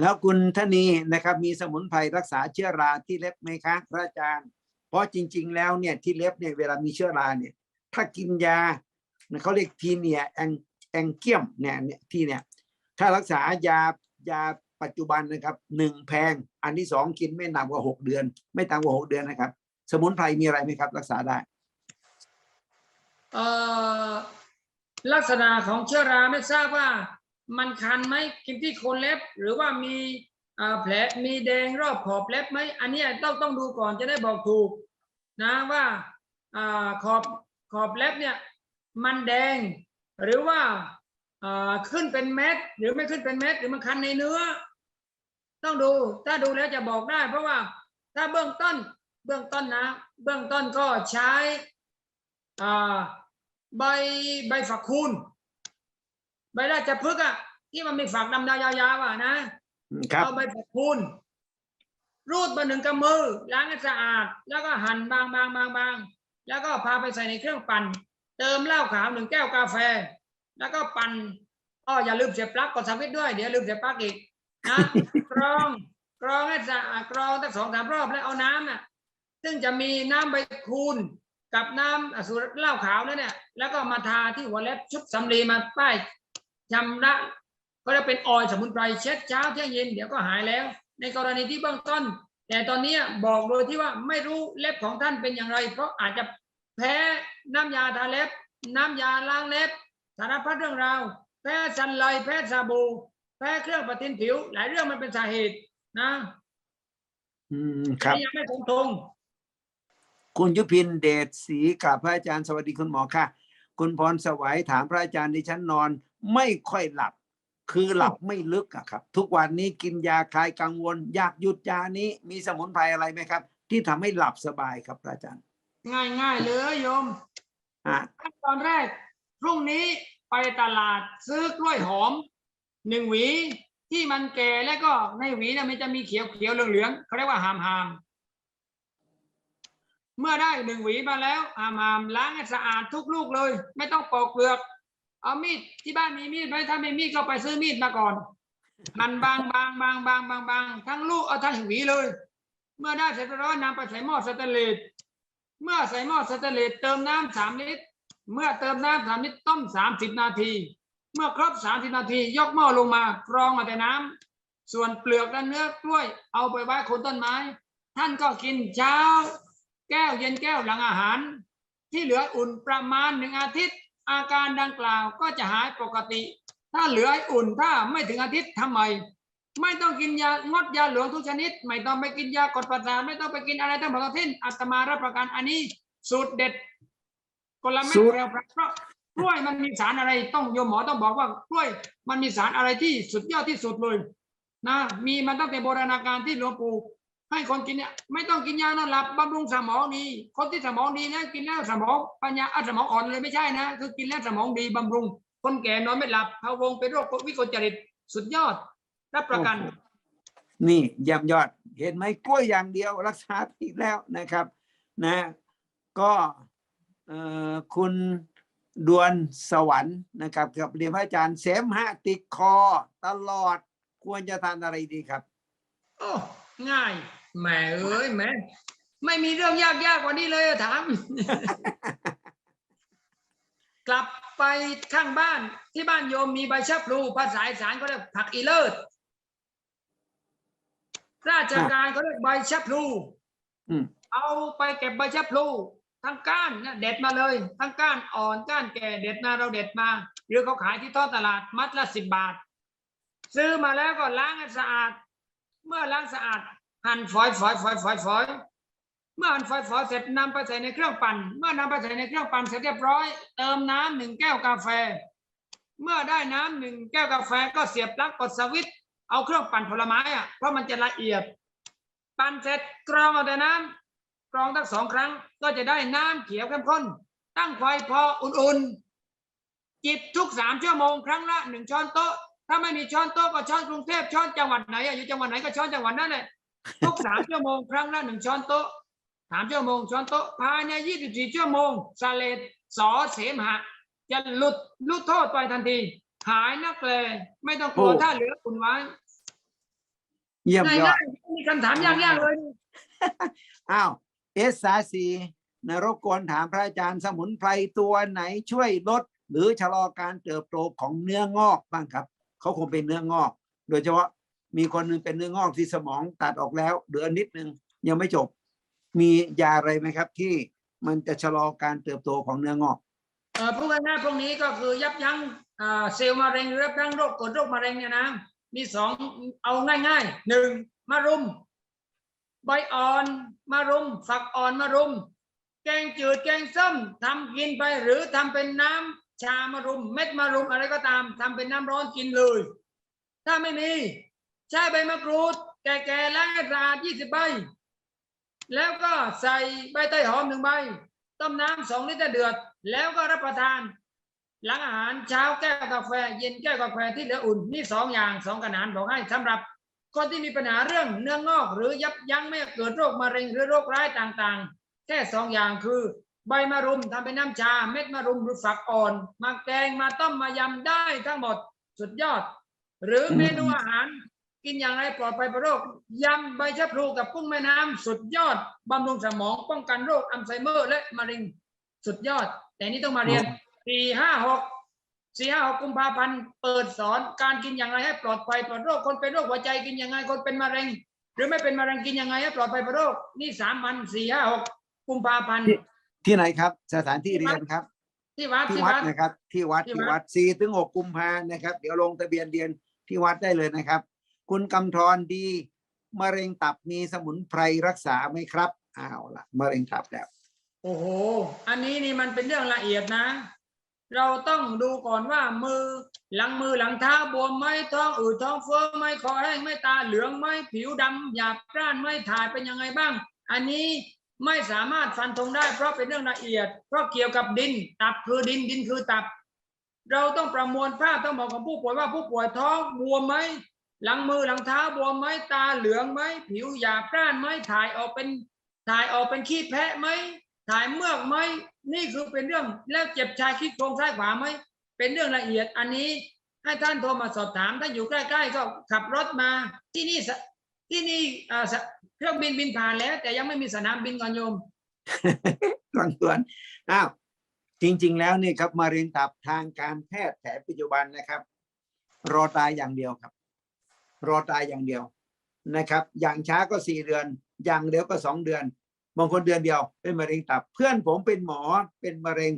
แล้วคุณธนีนะครับมีสมุนไพรรักษาเชื้อราที่เล็บไหมคะพระอาจารย์ เพราะจริง ๆ แล้วเนี่ยที่เล็บเนี่ยเวลามีเชื้อราเนี่ยถ้ากินยาเขาเรียกทีเนียแองแองเกียมเนี่ยที่เนี่ยถ้ารักษายายาปัจจุบันนะครับหนึ่งแพง อันที่สองกินไม่ต่ำกว่าหกเดือน ไม่ต่ำกว่าหกเดือนนะครับ สมุนไพรมีอะไรไหมครับ รักษาได้เอ่อลักษณะของเชื้อราไม่ทราบว่า มันคันไหมกินที่โคนเล็บ หรือว่ามีแผลมีแดงรอบขอบเล็บไหมอันนี้ต้องต้องดูก่อนจะได้บอกถูกนะว่าอขอบขอบเล็บเนี่ยมันแดง หรือว่าขึ้นเป็นเม็ดหรือไม่ขึ้นเป็นเม็ดหรือมันคันในเนื้อ ต้องดูถ้าดูแล้วจะบอกได้ เพราะว่าถ้าเบื้องต้นเบื้องต้นนะ เบื้องต้นก็ใช้ใบใบฝักคูณ ใบราชพฤกษ์อะที่มันมีฝักดำๆยาวๆอะนะครับเอาใบฝักคูณรูดมาหนึ่งกำมือล้างให้สะอาด แล้วก็หั่นบางๆบางๆแล้วก็พาไปใส่ในเครื่องปั่น เติมเหล้าขาวหนึ่งแก้วกาแฟ แล้วก็ปั่นอ้ออย่าลืมเสียบปลั๊กกดสวิตช์ด้วยเดี๋ยวลืมเสียบปลั๊กอีกนะกรองกรองให้สะอาดกรองตั้งสองสามรอบแล้วเอาน้ำน่ะซึ่งจะมีน้ำใบคูณกับน้ำอะสูตรเหล้าขาวนั่นเนี่ยแล้วก็มาทาที่หัวเล็บชุบสำลีมาป้าย ชำระก็จะเป็นออยล์สมุนไพรเช็ดเช้าเที่ยงเย็นเดี๋ยวก็หายแล้ว ในกรณีที่เบื้องต้น แต่ตอนเนี้ยบอกโดยที่ว่าไม่รู้เล็บของท่านเป็นอย่างไร เพราะอาจจะแพ้น้ำยาทาเล็บ น้ำยาล้างเล็บ สารพัดเรื่องราว แพ้สันไลแพ้ซาบูแพ้เครื่องประทินผิว หลายเรื่องมันเป็นสาเหตุนะ อืมครับยังไม่คงทงคุณยุพินเดชศรีกับพระอาจารย์สวัสดีคุณหมอค่ะ คุณพรสวัยถามพระอาจารย์ดิฉันนอน ไม่ค่อยหลับ คือหลับไม่ลึกอะครับ ทุกวันนี้กินยาคลายกังวล อยากหยุดยานี้มีสมุนไพรอะไรไหมครับ ที่ทำให้หลับสบายครับพระอาจารย์ ง่ายง่ายๆเลยโยมอะขั้นตอนแรก พรุ่งนี้ไปตลาดซื้อกล้วยหอมหนึ่งหวีที่มันแก่แล้วก็ในหวีเนี่ยมันจะมีเขียวเขียวๆเหลืองๆเขาเรียกว่าหามหาม เมื่อได้หนึ่งหวีมาแล้วหามามล้างให้สะอาดทุกลูกเลย ไม่ต้องปอกเปลือก เอามีดที่บ้านมีมีดไหมถ้าไม่มีก็ไปซื้อมีดมาก่อนหั่นบางบางบางบางบางบางทั้งลูกเอาทั้งหวีเลย เมื่อได้เสร็จแล้วนำไปใส่หม้อสแตนเลสเมื่อใส่หม้อสแตนเลสเติมน้ำสามลิตรเมื่อเติมน้ำสามลิตรต้มสามสิบนาที เมื่อครบสามสิบนาที ยกหม้อลงมากรองมาแต่น้ำส่วนเปลือกและเนื้อกล้วย เอาไปไว้คนต้นไม้ ท่านก็กินเช้า แก้วเย็นแก้วหลังอาหาร ที่เหลืออุ่นประมาณหนึ่งอาทิตย์ อาการดังกล่าวก็จะหายปกติ ถ้าเหลือให้อุ่นถ้าไม่ถึงอาทิตย์ทำไม ไม่ต้องกินยางดยาเหลืองทุกชนิด ไม่ต้องไปกินยากดประสาทไม่ต้องไปกินอะไรทั้งหมดทั้งสิ้นอาตมารับประกันอันนี้สูตรเด็ดกลเม็ดสูตรเร็วเพราะกล้วยมันมีสารอะไรต้องโยมหมอต้องบอกว่ากล้วยมันมีสารอะไรที่สุดยอดที่สุดเลยนะมีมาตั้งแต่โบราณกาลที่หลวงปู่ ให้คนกินเนี่ยไม่ต้องกินยานอนหลับบำรุงสมองดี คนที่สมองดีนะกินแล้วสมองปัญญาอะสมองอ่อนเลยไม่ใช่นะ คือกินแล้วสมองดีบำรุง คนแก่นอนไม่หลับพะวงเป็นโรควิกลจริตสุดยอดรับประกัน นี่เย่ำยอดเห็นไหมกล้วยอย่างเดียวรักษาผิดแล้วนะครับ นะ ก็เอ่อคุณดวนสวรรค์นะครับกับเรียนพระอาจารย์เสมหะติดคอ ตลอดควรจะทานอะไรดีครับ โอ้ ง่าย แหมเอ้ยแหมไม่มีเรื่องยากยากกว่านี้เลยอะถาม กลับไปข้างบ้านที่บ้านโยมมีใบชะพลูภาษาอีสานเขาเรียกผักอีเลิศราชการเขาเรียกใบชะพลูอืมเอาไปเก็บใบชะพลูทั้งก้านเนี่ยเด็ดมาเลย ทั้งก้านอ่อนก้านแก่เด็ดมาเราเด็ดมาหรือเขาขายที่ท้องตลาดมัดละสิบบาท ซื้อมาแล้วก็ล้างให้สะอาด เมื่อล้างสะอาด หั่นฝอยฝอยฝอยฝอยฝอยเมื่อหั่นฝอยฝอยเสร็จนำไปใส่ในเครื่องปั่น เมื่อนำไปใส่ในเครื่องปั่นเสร็จเรียบร้อย เติมน้ำหนึ่งแก้วกาแฟ เมื่อได้น้ำหนึ่งแก้วกาแฟก็เสียบปลั๊กกดสวิตช์เอาเครื่องปั่นผลไม้อะเพราะมันจะละเอียด ปั่นเสร็จกรองเอาแต่น้ำกรองทั้งสองครั้งก็จะได้น้ำเขียวเข้มข้น ตั้งไฟพออุ่นๆ จิบทุกสามชั่วโมงครั้งละหนึ่งช้อนโต๊ะ ถ้าไม่มีช้อนโต๊ะก็ช้อนกรุงเทพช้อนจังหวัดไหนอยู่จังหวัดไหนก็ช้อนจังหวัดนั้นแหละ ทุกสามชั่วโมงครั้งละหนึ่งช้อนโต๊ะสามชั่วโมงช้อนโต๊ะภายในยี่สิบสี่ชั่วโมงสาเลดสอเสมหะ จะหลุดหลุดโทษไปทันที หายนักเลย ไม่ต้องกลัวโอ้ถ้าเหลืออุ่นไว้เยี่ยมง่ายยอดๆไม่มีคำถามยากๆเลยอ้าวเอสสาสีนะรบกวนถามพระอาจารย์สมุนไพรตัวไหนช่วยลด หรือชะลอการเติบโตของเนื้องอกบ้างครับ เขาคงเป็นเนื้องอก โดยเฉพาะ มีคนหนึงเป็นเนื้องอกที่สมองตัดออกแล้วเหลือนิดนึงยังไม่จบ มียาอะไรไหมครับ ที่มันจะชะลอการเติบโตของเนื้องอกเออพูดง่ายๆพวกนี้ก็คือยับยั้งเซลล์มะเร็งหรือยับยั้งโรคกดโรคมะเร็งเนี่ยนะมีสองเอาง่ายๆหนึ่งมะรุมใบอ่อนมะรุมฝักอ่อนมะรุม แกงจืดแกงส้มทำกินไปหรือทำเป็นน้ำชามะรุม เม็ดมะรุมอะไรก็ตามทำเป็นน้ำร้อนกินเลย ถ้าไม่มี ใช้ใบมะกรูด แก่ๆล้างให้สะอาดยี่สิบใบ แล้วก็ใส่ใบเตยหอมหนึ่งใบ ต้มน้ำสองลิตรเดือด แล้วก็รับประทาน หลังอาหารเช้าแก้วกาแฟ เย็นแก้วกาแฟที่เหลืออุ่นนี่สองอย่างสองขนาดบอกให้สำหรับคนที่มีปัญหาเรื่องเนื้องอก หรือยับยั้งไม่เกิดโรคมะเร็งหรือโรคร้ายต่างๆ แค่สองอย่างคือ ใบมะรุมทำเป็นน้ำชา เม็ดมะรุมหรือฝักอ่อนมาแกงมาต้มมายำได้ทั้งหมดสุดยอด หรือเมนูอาหาร กินอย่างไรปลอดภัยปลอดโรคยำใบชะพลูกับกุ้งแม่น้ำสุดยอดบำรุงสมองป้องกันโรคอัลไซเมอร์และมะเร็งสุดยอด แต่นี่ต้องมาเรียนสี่ห้าหกสี่ห้าหกกุมภาพันธ์เปิดสอนการกินอย่างไรให้ปลอดภัยปลอดโรคคนเป็นโรคหัวใจกินยังไงคนเป็นมะเร็ง หรือไม่เป็นมะเร็งกินยังไงให้ปลอดภัยปลอดโรคนี่สามวันสี่ห้าหกกุมภาพันธ์ที่ไหนครับ สถานที่เรียนครับที่วัดที่ที่วัดวัดนะครับ ที่วัดที่ที่วัวัดดสี่ถึงหกกุมภานะครับ เดี๋ยวลงทะเบียนเรียนที่วัดได้เลยนะครับ คุณกำธรดีมะเร็งตับมีสมุนไพรรักษาไหมครับอ้าวละมะเร็งตับแล้ว โอ้โห อันนี้นี่มันเป็นเรื่องละเอียดนะ เราต้องดูก่อนว่ามือหลังมือหลังเท้าบวมไหมท้องอืดท้องเฟ้อไหมคอแห้งไหมตาเหลืองไหมผิวดำหยาบกร้านไหมถ่ายเป็นยังไงบ้าง อันนี้ไม่สามารถฟันธงได้เพราะเป็นเรื่องละเอียด เพราะเกี่ยวกับดิน ตับคือดินดินคือตับ เราต้องประมวลภาพต้องบอกกับผู้ป่วยว่าผู้ป่วยท้องบวมไหม หลังมือหลังเท้าบวมไหมตาเหลืองไหมผิวหยาบกร้านไหมถ่ายออกเป็นถ่ายออกเป็นขี้แพะไหมถ่ายเมือกไหมนี่คือเป็นเรื่องแล้วเจ็บชายคิดโครงซ้ายขวาไหมเป็นเรื่องละเอียดอันนี้ให้ท่านโทรมาสอบถามถ้าอยู่ใกล้ๆก็ขับรถมาที่นี่ที่นี่เครื่องบินบินผ่านแล้ว แต่ยังไม่มีสนามบินก่อนโยมกลางตัวนอ้าวจริง ๆ แล้วนี่ครับมะเร็งตับทางการแพทย์แผนปัจจุบันนะครับ รอตายอย่างเดียวครับ รอตายอย่างเดียวนะครับ อย่างช้าก็สี่เดือน อย่างเร็วก็สองเดือนบางคนเดือนเดียวเป็นมะเร็งตับ เพื่อนผมเป็นหมอเป็นมะเร็ง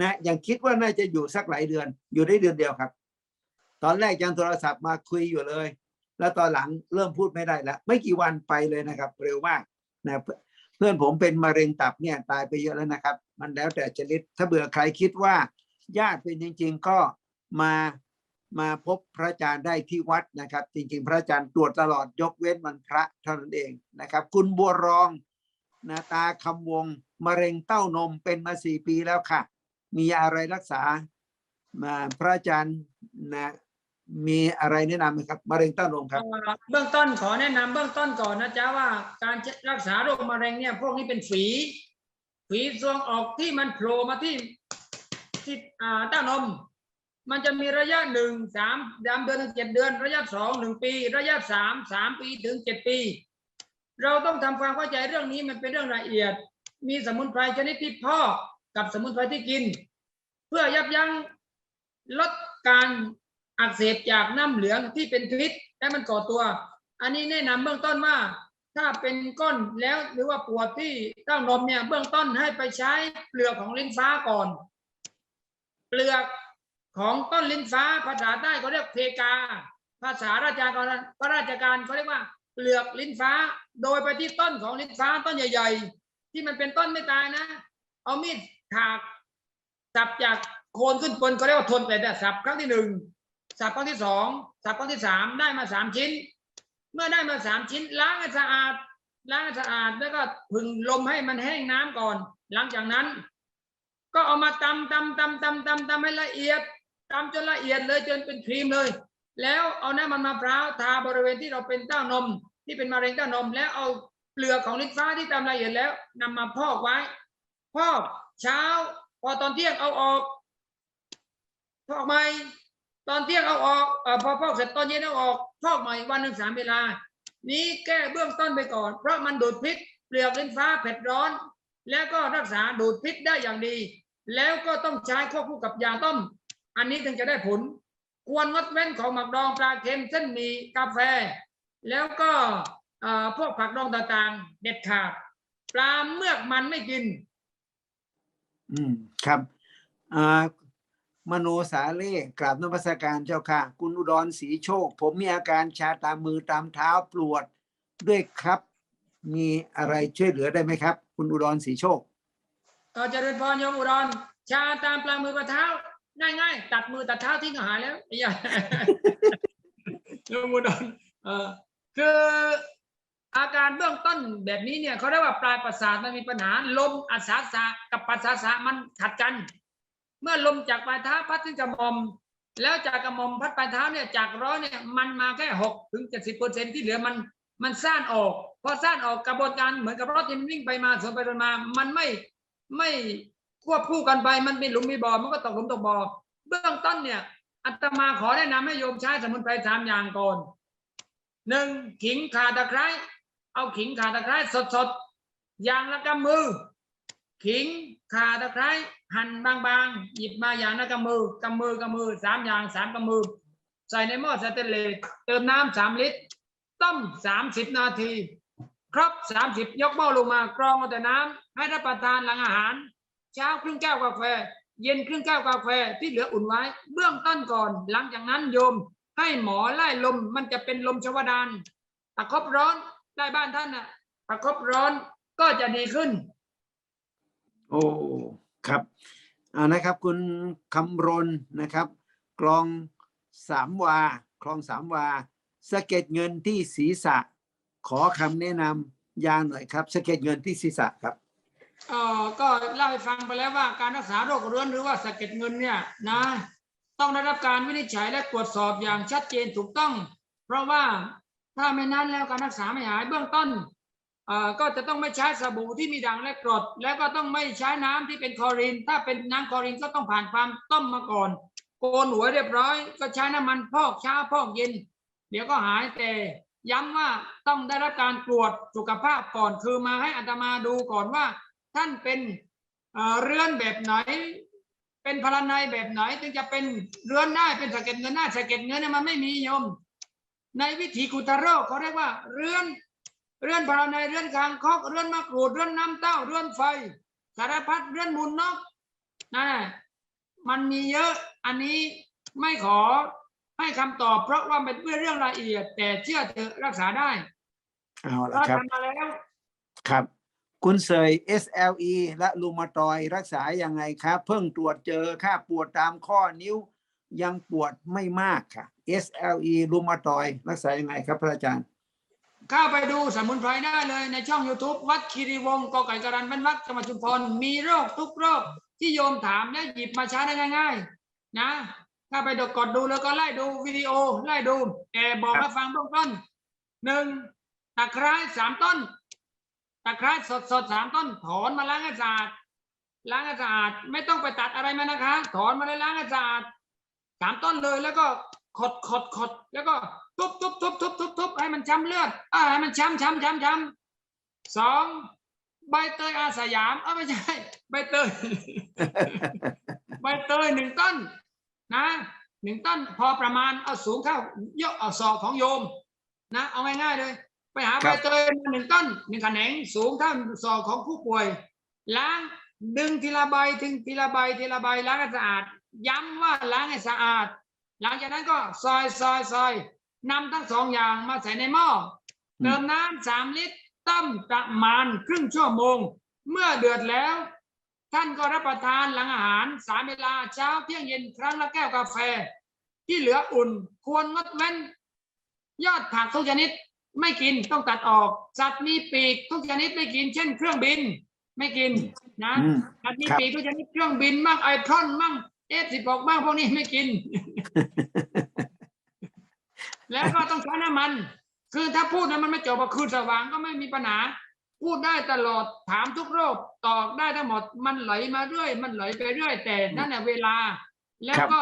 นะยังคิดว่าน่าจะอยู่สักหลายเดือน อยู่ได้เดือนเดียวครับ ตอนแรกยังโทรศัพท์มาคุยอยู่เลย แล้วตอนหลังเริ่มพูดไม่ได้แล้วไม่กี่วันไปเลยนะครับ เร็วมากนะเพื่อนเพื่อนผมเป็นมะเร็งตับเนี่ยตายไปเยอะแล้วนะครับ มันแล้วแต่ชนิดถ้าเบื่อใครคิดว่าญาติเป็นจริง ๆ ก็มา มาพบพระอาจารย์ได้ที่วัดนะครับ จริงๆ พระอาจารย์ตรวจตลอดยกเว้นวันพระเท่านั้นเองนะครับ คุณบัวรองนาตาคำวงมะเร็งเต้านมเป็นมาสี่ปีแล้วค่ะ มีอะไรรักษามาพระอาจารย์นะมีอะไรแนะนำไหมครับมะเร็งเต้านมครับเบื้องต้นขอแนะนำเบื้องต้นก่อนนะจ๊ะว่าการรักษาโรคมะเร็งเนี่ยพวกนี้เป็นฝีฝีซวงออกที่มันโผล่มาที่ที่อ่าเต้านม มันจะมีระยะหนึ่งสามดำเดือนถึงเจ็ดเดือน ระยะสองหนึ่งปี ระยะสามสามปีถึงเจ็ดปี เราต้องทำความเข้าใจเรื่องนี้มันเป็นเรื่องละเอียด มีสมุนไพรชนิดที่พอกกับสมุนไพรที่กิน เพื่อยับยั้งลดการอักเสบจากน้ำเหลืองที่เป็นพิษและมันก่อตัว อันนี้แนะนำเบื้องต้นว่า ถ้าเป็นก้อนแล้วหรือว่าปวดที่เต้านมเนี่ยเบื้องต้นให้ไปใช้เปลือกของลิ้นฟ้าก่อน เปลือก ของต้นลิ้นฟ้าภาษาใต้เขาเรียกเพกา ภาษาราชการพระราชการเขาเรียกว่าเปลือกลิ้นฟ้า โดยไปที่ต้นของลิ้นฟ้าต้นใหญ่ ๆ ที่มันเป็นต้นไม่ตายนะ เอามีดถากสับจากโคนขึ้นบนเขาเรียกว่าทนแต่แต่สับครั้งที่หนึ่งสับครั้งที่สองสับครั้งที่สามได้มาสามชิ้น เมื่อได้มาสามชิ้น ล้างให้สะอาดล้างให้สะอาดแล้วก็ผึ่งลมให้มันแห้งน้ำก่อน หลังจากนั้น ก็เอามาตำตำตำตำตำตำให้ละเอียด ตำจนละเอียดเลยจนเป็นครีมเลย แล้วเอาน้ำมันมะพร้าวทาบริเวณที่เราเป็นเต้านม ที่เป็นมะเร็งเต้านม แล้วเอาเปลือกของลิ้นฟ้าที่ตำละเอียดแล้วนำมาพอกไว้ พอกเช้า พอตอนเที่ยงเอาออก พอกใหม่ตอนเที่ยงเอาออกอพอพอกเสร็จตอนเย็นเอาออกพอกใหม่วันหนึ่งสามเวลา นี้แก้เบื้องต้นไปก่อน เพราะมันดูดพิษเปลือกลิ้นฟ้าเผ็ดร้อน แล้วก็รักษาดูดพิษได้อย่างดี แล้วก็ต้องใช้ควบคู่กับยาต้ม อันนี้ถึงจะได้ผล ควรงดเว้นของหมักดองปลาเค็มเส้นหมี่กาแฟ แล้วก็เอ่อพวกผักดองต่างๆ เด็ดขาด ปลาเมือกมันไม่กิน อืมครับอ่ามโนสาเล่กราบนมัสการเจ้าค่ะ คุณอุดรศรีโชค ผมมีอาการชาตามมือตามเท้าปวดด้วยครับ มีอะไรช่วยเหลือได้ไหมครับ คุณอุดรศรีโชคเออเจริญพรโยมอุดรชาตามปลายมือปลายเท้า ง่ายๆตัดมือตัดเท้าทิ้งหายแล้วอ้ยาโยมอุดรเออคืออาการเบื้องต้นแบบนี้เนี่ยเขาเรียกว่าปลายประสาทมันมีปัญหาลมอัศาสะกับปัสสาสะมันขัดกัน เมื่อลมจากปลายเท้าพัดถึงกระหม่อม แล้วจากกระหม่อมพัดปลายเท้าเนี่ยจากร้อยเนี่ยมันมาแค่หกถึงเจ็ดสิบเปอร์เซ็นที่เหลือมันมันซ่านออกพอซ่านออกกระบวนการเหมือนกับรถที่มันวิ่งไปมาสวนไปสวนมา มันไม่ไม่ ควบคู่กันไปมันมีหลุมมีบ่อมันก็ตกหลุมตกบ่อเบื้องต้นเนี่ยอาตมาขอแนะนำให้โยมใช้สมุนไพรสามอย่างก่อนหนึ่งขิงขาตะไคร้เอาขิงขาตะไคร้สดๆอย่างละกำมือ ขิงขาตะไคร้หั่นบางๆหยิบมาอย่างละกำมือกำมือกำมือสามอย่างสามกำมือ ใส่ในหม้อสแตนเลสเติมน้ำสามลิตร ต้มสามสิบนาที ครบสามสิบยกหม้อลงมากรองเอาแต่น้ำให้รับประทานหลังอาหาร เช้าครึ่งแก้วกาแฟ เย็นครึ่งแก้วกาแฟที่เหลืออุ่นไว้ เบื้องต้นก่อน หลังจากนั้นโยม ให้หมอไล่ลมมันจะเป็นลมชวดานตะครบร้อนได้บ้านท่านน่ะตะครบร้อนก็จะดีขึ้น โอ้ครับอานะครับคุณคำรณนะครับกลองสามวาคลองสามวาสะเก็ดเงินที่ศีรษะ ขอคำแนะนำยาหน่อยครับสะเก็ดเงินที่ศีรษะครับ เอ่อก็เล่าให้ฟังไปแล้วว่าการรักษาโรคเรื้อนหรือว่าสะเก็ดเงินเนี่ยนะต้องได้รับการวินิจฉัยและตรวจสอบอย่างชัดเจนถูกต้อง เพราะว่าถ้าไม่นั้นแล้วการรักษาไม่หายเบื้องต้นเอ่อก็จะต้องไม่ใช้สบู่ที่มีด่างและกรด แล้วก็ต้องไม่ใช้น้ำที่เป็นคลอรีน ถ้าเป็นน้ำคลอรีนก็ต้องผ่านความต้มมาก่อน โกนหัวเรียบร้อย ก็ใช้น้ำมันพอกเช้าพอกเย็น เดี๋ยวก็หายแต่ย้ำว่าต้องได้รับการตรวจสุขภาพก่อนคือมาให้อาตมาดูก่อนว่า ท่านเป็นเอ่อเรือนแบบไหน เป็นพลานัยแบบไหน ถึงจะเป็นเรือนได้เป็นสะเก็ดเงินได้สะเก็ดเงินเนี่ยมันไม่มีโยม ในวิถีกุตโรคเขาเรียกว่า เรือนเรือนพลานัยเรือนคางคกเรือนมะกรูดเรือนน้ำเต้าเรือนไฟ สารพัดเรือนมูลนกนั่นแหละมันมีเยอะอันนี้ไม่ขอให้คำตอบเพราะว่าเป็นเรื่องละเอียด แต่เชื่อเถอะรักษาได้เอาละเราครับทำมาแล้ว ครับ คุณเสย SLE และลูมาตอยรักษาอยังไงครับ เพิ่งตรวจเจอค่าปวดตามข้อนิ้วยังปวดไม่มากค่ะ SLE ลูมาตอยรักษาอยังไงครับพระอาจารย์เข้าไปดูสมุนไพรได้เลยในช่อง YouTube วัดคีรีวงศ์กอไก่การันบ้านวัดจังหวัดชุมพรมีโรคทุกโรคที่โยมถามและหยิบมาใช้ได้ง่าย ๆ นะ ถ้าไปดกดดูแล้วก็ไล่ดูวิดีโอไล่ดูแต่บอกให้ฟังเบื้องต้นหนึ่งตะไคร้สามต้น ตะไคร้สดสดสามต้นถอนมาล้างให้สะอาดล้างให้สะอาดไม่ต้องไปตัดอะไรมานะคะ ถอนมาเลยล้างให้สะอาดสามต้นเลยแล้วก็ขดขดขดแล้วก็ทุบทุบทุบทุบทุบทุบให้มันช้ำเลือดอ่าให้มันช้ำช้ำช้ำช้ำสองใบเตยอาสยามเอ้าไม่ใช่ใบเตยใบเตยหนึ่งต้นนะหนึ่งต้นพอประมาณเอาสูงเท่าเยกเอาศอกของโยมนะ เอาง่ายๆเลย ไปหาคใบรับเตยมาหนึ่งต้นหนึ่งแขนงสูงเท่าศอกของผู้ป่วย ล้างดึงทีละใบถึงทีละใบทีละใบล้างให้สะอาด ย้ำว่าล้างให้สะอาด หลังจากนั้นก็ซอยซอยซอยนำทั้งสองอย่างมาใส่ในหม้ออืมเติมน้ำสามลิตรต้มประมาณครึ่งชั่วโมง เมื่อเดือดแล้ว ท่านก็รับประทานหลังอาหารสามเวลาเช้าเที่ยงเย็นครั้งละแก้วกาแฟ ที่เหลืออุ่นควรงดเว้น ยอดผักทุกชนิด ไม่กินต้องตัดออก สัตว์มีปีกทุกชนิดไม่กิน เช่น เครื่องบิน ไม่กินนะอืมสัตว์มีครับ ปีกทุกชนิดเครื่องบินมั่งไอพรอนมั่งเอฟสิบหกมั่งพวกนี้ไม่กิน แล้วก็ต้องใช้น้ำมัน คือถ้าพูดแล้วมันไม่จบอะคืนสว่างก็ไม่มีปัญหา พูดได้ตลอดถามทุกโรคตอบได้ทั้งหมด มันไหลมาเรื่อย มันไหลไปเรื่อยแต่นั่นแหละเวลา แล้วก็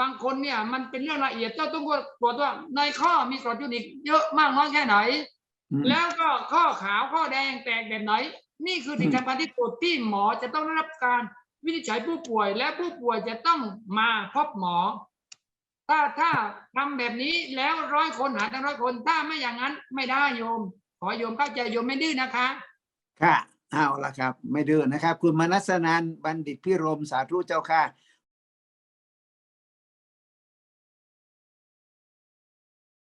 บางคนเนี่ยมันเป็นเรื่องละเอียดเจ้าต้องตรวจว่าในข้อมีกรดยูริกเยอะมากน้อยแค่ไหนอืมแล้วก็ข้อขาวข้อแดงแตกแบบไหน นี่คือสิ่งสำคัญที่ตรวจที่หมอจะต้องได้รับการวินิจฉัยผู้ป่วยและผู้ป่วยจะต้องมาพบหมอ ถ้าถ้าทำแบบนี้แล้วร้อยคนหาทั้งร้อยคนถ้าไม่อย่างนั้นไม่ได้โยม ขอโยมเข้าใจโยมไม่ดื้อนะคะ ค่ะเอาละครับ ไม่ดื้อนะครับ คุณมนัสนันบัณฑิตพิรมสาธุเจ้าค่ะ